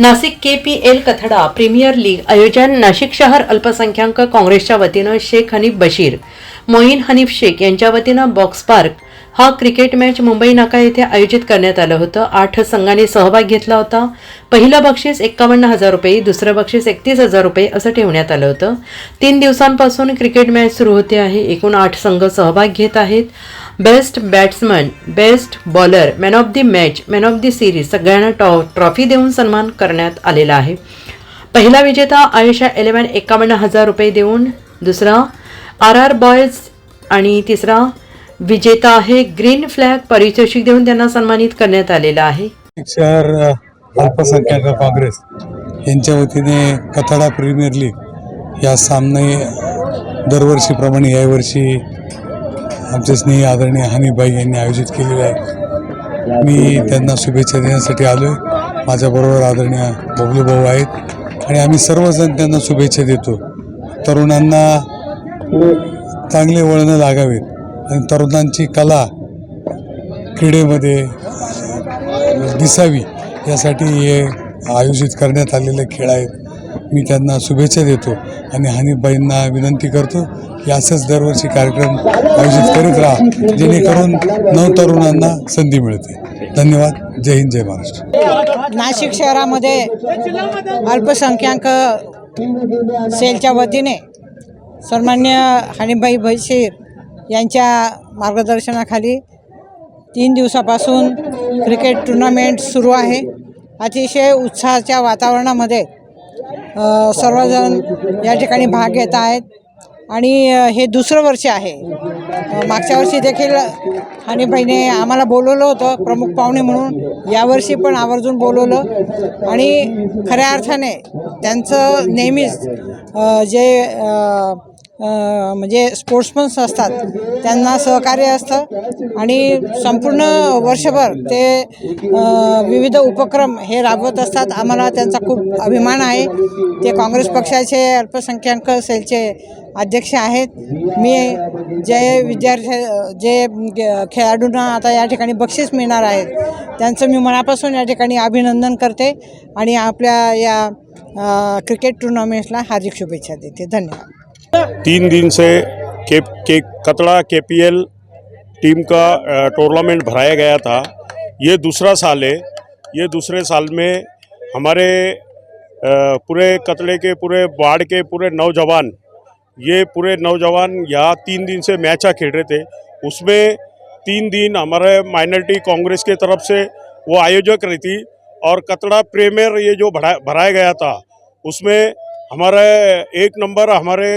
Nashik K P L Kathada premier league आयोजन नाशिक शहर अल्पसंख्याक काँग्रेसच्या वतीनं शेख हनीफ बशीर मोईन हनीफ शेख यांच्या वतीनं बॉक्स पार्क हा क्रिकेट मॅच मुंबई नाका येथे आयोजित करण्यात आलं होतं. आठ संघांनी सहभाग घेतला होता. पहिलं बक्षीस एक्कावन्न हजार रुपये दुसरं बक्षीस एकतीस हजार रुपये असं ठेवण्यात आलं होतं. तीन दिवसांपासून क्रिकेट मॅच सुरू होते आहे. एकूण आठ संघ सहभाग घेत आहेत. Best batsman best bowler man of the match man of the series सगळ्यांना टॉ ट्रॉफी देऊन सन्मान करण्यात आलेला आहे. पहिला विजेता आयुषा इलेवन एकावन्न हजार रुपये देऊन दुसरा आर आर बॉयज आणि तिसरा विजेता आहे ग्रीन फ्लॅग पारितोषिक देऊन त्यांना सन्मानित करण्यात आलेला आहे. शहर अल्पसंख्याक काँग्रेस यांच्या वतीने कथाडा प्रीमियर लीग या सामने दरवर्षीप्रमाणे यावर्षी आमचे स्नेही आदरणीय हानीबाई यांनी आयोजित केलेले आहे मी त्यांना शुभेच्छा देण्यासाठी आलो आहे माझ्याबरोबर आदरणीय बबलू भाऊ आहेत आणि आम्ही सर्वजण त्यांना शुभेच्छा देतो. तरुणांना चांगले वळणं लागावेत आणि तरुणांची कला क्रीडेमध्ये दिसावी यासाठी हे आयोजित करण्यात आलेले खेळ आहेत. मी त्यांना शुभेच्छा देतो आणि हनीफबाईंना विनंती करतो की असंच दरवर्षी कार्यक्रम आयोजित करीत राहा जेणेकरून नवतरुणांना संधी मिळते. धन्यवाद. जय हिंद जय महाराष्ट्र. नाशिक शहरामध्ये अल्पसंख्याक सेलच्या वतीने सन्मान्य हनीबाई बशीर यांच्या मार्गदर्शनाखाली तीन दिवसापासून क्रिकेट टुर्नामेंट सुरू आहे. अतिशय उत्साहाच्या वातावरणामध्ये सर्वजण या ठिकाणी भाग घेत आहेत. आणि हे दुसरं वर्ष आहे. मागच्या वर्षी देखील हनीबाईने आम्हाला बोलवलं होतं प्रमुख पाहुणे म्हणून. यावर्षी पण आवर्जून बोलवलं. आणि खऱ्या अर्थाने त्यांचं नेहमीच जे म्हणजे स्पोर्ट्समन्स असतात. त्यांना सहकार्य असतं. आणि संपूर्ण वर्षभर ते विविध उपक्रम हे राबवत असतात. आम्हाला त्यांचा खूप अभिमान आहे. ते काँग्रेस पक्षाचे अल्पसंख्याक सेलचे अध्यक्ष आहेत. मी जे विद्यार्थी जे खेळाडूंना आता या ठिकाणी बक्षीस मिळणार आहेत त्यांचं मी मनापासून या ठिकाणी अभिनंदन करते आणि आपल्या या क्रिकेट टुर्नामेंट्सला हार्दिक शुभेच्छा देते. धन्यवाद. तीन दिन से के के पी एल टीम का टूर्नामेंट भराया गया था। ये दूसरा साल है। ये दूसरे साल में हमारे पूरे कतड़े के, पूरे वार्ड के, पूरे नौजवान, ये पूरे नौजवान यहाँ तीन दिन से मैचा खेल रहे थे। उसमें तीन दिन हमारे माइनॉरिटी कांग्रेस के तरफ़ से वो आयोजक रही थी और कतड़ा प्रेमियर ये जो भरा, भराया गया था, उसमें हमारे एक नंबर हमारे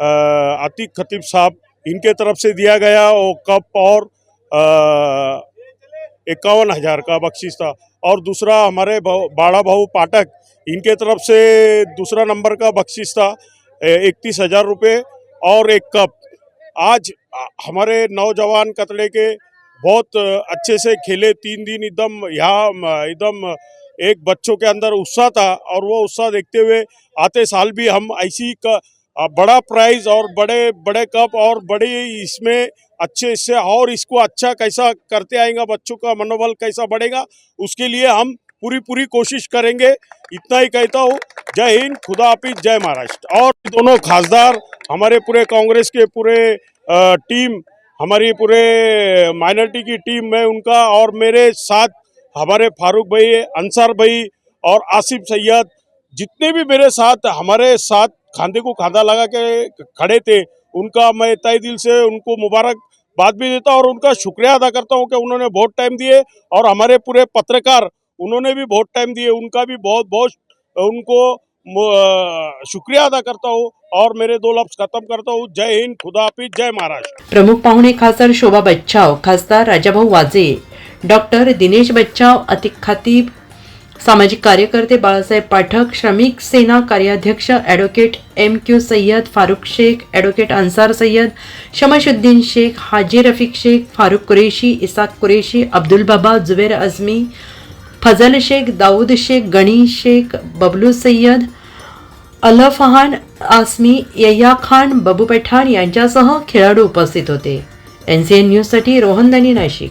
आतिक खतीब साहब इनके तरफ़ से दिया गया वो कप और इक्यावन हज़ार का बख्शीश था। और दूसरा हमारे बाड़ा भाऊ पाठक इनके तरफ़ से दूसरा नंबर का बख्शिश था इकतीस हज़ार रुपये और एक कप। आज हमारे नौजवान कतड़े के बहुत अच्छे से खेले, तीन दिन एकदम यहाँ, एकदम एक बच्चों के अंदर उत्साह था और वो उत्साह देखते हुए आते साल भी हम ऐसी बड़ा प्राइज और बड़े बड़े कप और बड़ी इसमें अच्छे इससे और इसको अच्छा कैसा करते आएगा, बच्चों का मनोबल कैसा बढ़ेगा, उसके लिए हम पूरी पूरी कोशिश करेंगे। इतना ही कहता हूँ, जय हिंद, खुदा हाफिज, जय महाराष्ट्र। और दोनों खासदार हमारे पूरे कांग्रेस के पूरे टीम, हमारी पूरे माइनॉरिटी की टीम में उनका और मेरे साथ हमारे फारूक भाई, अंसार भाई और आसिफ सैयद जितने भी मेरे साथ, हमारे साथ खांदे को खांदा लगा के खड़े थे, उनका मैं तय दिल से उनको मुबारक बाद भी देता और उनका शुक्रिया अदा करता हूँ कि उन्होंने बहुत टाइम दिए और हमारे पूरे पत्रकार उन्होंने भी बहुत टाइम दिए, उनका भी बहुत बहुत उनको शुक्रिया अदा करता हूँ और मेरे दो लफ्ज खत्म करता हूँ, जय हिंद, खुदा जय महाराष्ट्र। प्रमुख पाहुणे खासदार शोभा बच्चाव, खासदार राजाभाऊ वाजे, डॉक्टर दिनेश बच्चाव, अतिक खातीब सामाजिक कार्यकर्ते बाळासाहेब पाठक श्रमिक सेना कार्याध्यक्ष advocate M Q Sayyed Farukh Shaikh advocate Ansar Sayyed Shamshuddin Shaikh Haji Rafiq Shaikh Farukh Qureshi Isaq Qureshi Abdul Baba Zuber Azmi Fazal Shaikh Dawood Shaikh गणी शेख बबलू सय्यद अलफहान आसमी यय्या खान बबू पठाण यांच्यासह खेळाडू उपस्थित होते. एन सी एन न्यूजसाठी रोहनदानी नाशिक.